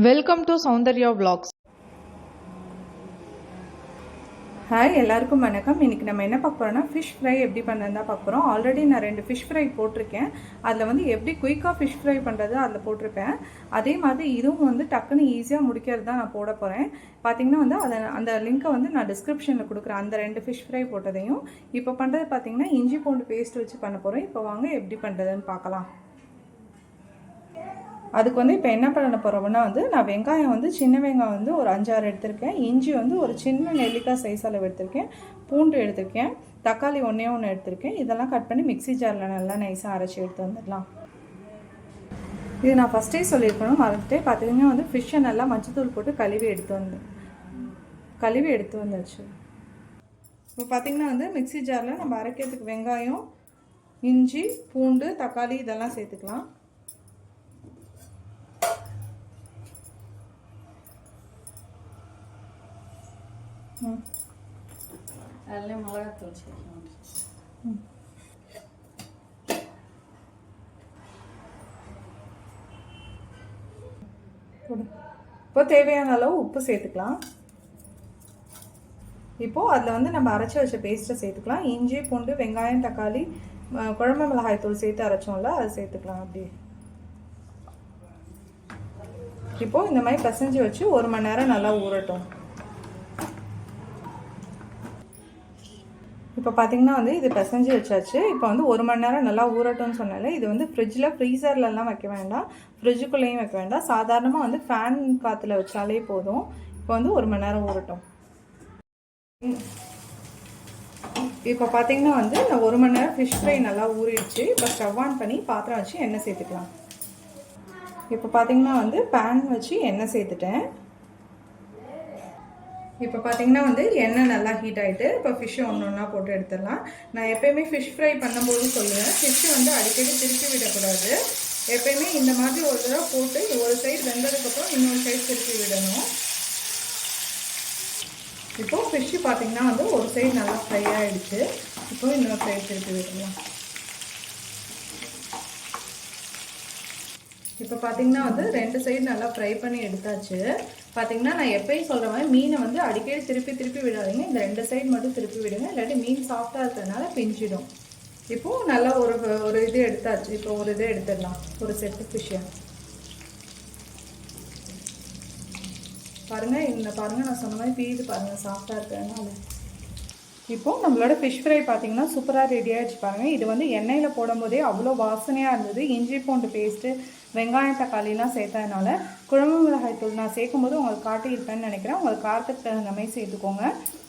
Welcome to Soundarya vlogs. Hi எல்லாருக்கும் வணக்கம். இன்னைக்கு நம்ம என்ன பார்க்க போகிறோம்னா ஃபிஷ் ஃப்ரை எப்படி பண்ணுறது தான் பார்க்க போகிறோம் ஆல்ரெடி நான் ரெண்டு ஃபிஷ் ஃப்ரை போட்டிருக்கேன். அதில் வந்து எப்படி குயிக்காக ஃபிஷ் ஃப்ரை பண்ணுறது அதில் போட்டிருப்பேன். அதே மாதிரி இதுவும் வந்து டக்குன்னு ஈஸியாக முடிக்கிறது தான் நான் போட போகிறேன் பார்த்தீங்கன்னா வந்து அதை அந்த லிங்க்கை வந்து நான் டிஸ்கிரிப்ஷனில் கொடுக்குறேன். அந்த ரெண்டு ஃபிஷ் ஃப்ரை போட்டதையும். இப்போ பண்ணுறது பார்த்தீங்கன்னா இஞ்சி பூண்டு பேஸ்ட் வச்சு பண்ண போகிறோம் இப்போ வாங்க எப்படி பண்ணுறதுன்னு பார்க்கலாம். அதுக்கு வந்து இப்போ என்ன பண்ண போகிறோம்னா வந்து நான் வெங்காயம் வந்து சின்ன வெங்காயம் வந்து ஒரு அஞ்சாறு எடுத்திருக்கேன். இஞ்சி வந்து ஒரு சின்ன நெல்லிக்காய் சைஸ் அளவு எடுத்திருக்கேன். பூண்டு எடுத்திருக்கேன். தக்காளி ஒன்றே ஒன்று எடுத்திருக்கேன். இதெல்லாம் கட் பண்ணி மிக்ஸி ஜாரில் நல்லா நைஸாக அரைச்சி எடுத்து வந்துடலாம். இது நான் ஃபஸ்ட்டே சொல்லியிருக்கணும். மறந்துட்டே பார்த்தீங்கன்னா வந்து ஃபிஷ்ஷை நல்லா மஞ்சத்தூள் போட்டு கழுவி எடுத்து வந்து கழுவி எடுத்து வந்தாச்சு இப்போ பார்த்திங்கன்னா வந்து மிக்ஸி ஜாரில் நம்ம அரைக்கிறதுக்கு வெங்காயம் இஞ்சி பூண்டு தக்காளி இதெல்லாம் சேர்த்துக்கலாம். அதில் மிளகாத்தூள் சேர்க்கணும் இப்போ தேவையான அளவு உப்பு சேர்த்துக்கலாம் இப்போ அதில் வந்து நம்ம அரைச்சி வச்ச பேஸ்ட்டை சேர்த்துக்கலாம் இஞ்சி பூண்டு வெங்காயம் தக்காளி குழம்பு மிளகாய் தூள் சேர்த்து அரைச்சோம்ல அதை சேர்த்துக்கலாம் அப்படியே இப்போ இந்த மாதிரி பிசைஞ்சு வச்சு ஒரு மணி நேரம் நல்லா ஊறட்டும் இப்போ பார்த்தீங்கன்னா வந்து இது பிசைஞ்சு வச்சாச்சு. இப்போ வந்து ஒரு மணி நேரம் நல்லா ஊறட்டும்னு சொன்னால இது வந்து ஃப்ரிட்ஜில் ஃப்ரீசர்லலாம் வைக்க வேண்டாம். ஃப்ரிட்ஜுக்குள்ளேயும் வைக்க வேண்டாம். சாதாரணமாக வந்து ஃபேன் காற்றுல வச்சாலே போதும். இப்போ வந்து ஒரு மணி நேரம் ஊறட்டும். இப்போ பார்த்தீங்கன்னா வந்து இந்த ஒரு மணி நேரம் ஃபிஷ் ஃப்ரை நல்லா ஊறிடுச்சு. இப்போ ஸ்டவ் ஆன் பண்ணி பாத்திரம் வச்சு எண்ணெய் சேர்த்துக்கலாம். இப்போ பார்த்தீங்கன்னா வந்து பேன் வச்சு எண்ணெய் சேர்த்துட்டேன். இப்போ பார்த்தீங்கன்னா வந்து எண்ணெய் நல்லா ஹீட் ஆகிட்டு இப்போ ஃபிஷ்ஷை ஒன்று ஒன்றா போட்டு எடுத்துடலாம். நான் எப்போயுமே ஃபிஷ் ஃப்ரை பண்ணும்போது சொல்லுவேன். ஃபிஷ்ஷை வந்து அடிக்கடி திருப்பி விடக்கூடாது. எப்பயுமே இந்த மாதிரி ஒரு தடவை போட்டு ஒரு சைடு வெந்ததுக்கப்புறம் இன்னொரு சைடு திருப்பி விடணும். இப்போ ஃபிஷ்ஷு பார்த்தீங்கன்னா வந்து ஒரு சைடு நல்லா ஃப்ரை ஆகிடுச்சு இப்போ இன்னொரு சைடு திருப்பி விடலாம். இப்போ பார்த்தீங்கன்னா வந்து ரெண்டு சைடு நல்லா ஃப்ரை பண்ணி எடுத்தாச்சு. பார்த்தீங்கன்னா நான் எப்பயும் சொல்கிற மாதிரி மீனை வந்து அடிக்கடி திருப்பி திருப்பி விடாதீங்க. இந்த ரெண்டு சைடு மட்டும் திருப்பி விடுங்க. இல்லாட்டி மீன் சாஃப்டாக இருக்கிறதுனால பிஞ்சிடும். இப்போது நல்லா ஒரு ஒரு இது எடுத்தாச்சு. இப்போ ஒரு இது எடுத்துடலாம். ஒரு செட்டு ஃபிஷ்ஷை பாருங்கள் இந்த பாருங்கள் நான் சொன்ன மாதிரி பீது பாருங்கள் சாஃப்டாக இருக்கிறதுனால. இப்போ நம்மளோட ஃபிஷ் ஃப்ரை பார்த்தீங்கன்னா சூப்பராக ரெடி ஆகிடுச்சு பாருங்கள் இது வந்து எண்ணெயில் போடும்போதே அவ்வளோ வாசனையாக இருந்தது. இஞ்சி பூண்டு பேஸ்ட்டு வெங்காயம் தக்காளிலாம் சேர்த்ததுனால குழம்பு மிளகாய் தூள் நான் சேர்க்கும்போது உங்களுக்கு காட்டியிருப்பேன்னு நினைக்கிறேன். உங்களுக்கு காரத்துக்கு தகுந்த மாதிரி சேர்த்துக்கோங்க.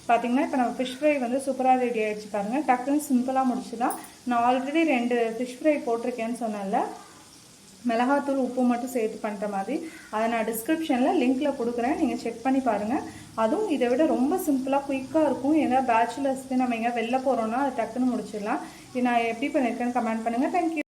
பார்த்தீங்கன்னா இப்போ நம்ம ஃபிஷ் ஃப்ரை வந்து சூப்பராக ரெடி ஆகிடுச்சு பாருங்கள் டக்குன்னு சிம்பிளாக முடிச்சுதான் நான் ஆல்ரெடி ரெண்டு ஃபிஷ் ஃப்ரை போட்டிருக்கேன்னு சொன்னேன்ல. மிளகாத்தூள் உப்பு மட்டும் சேர்த்து பண்ணுற மாதிரி. அதை நான் டிஸ்கிரிப்ஷனில் லிங்க்கில் கொடுக்குறேன். நீங்கள் செக் பண்ணி பாருங்கள் அதுவும் இதை விட ரொம்ப சிம்பிளாக குயிக்காக இருக்கும். ஏன்னா பேச்சுலர்ஸ்க்கு நம்ம எங்கே வெளில போகிறோன்னா அது டக்குன்னு முடிச்சிடலாம். இது நான் எப்படி பண்ணியிருக்கேன்னு கமெண்ட் பண்ணுங்கள் தேங்க்யூ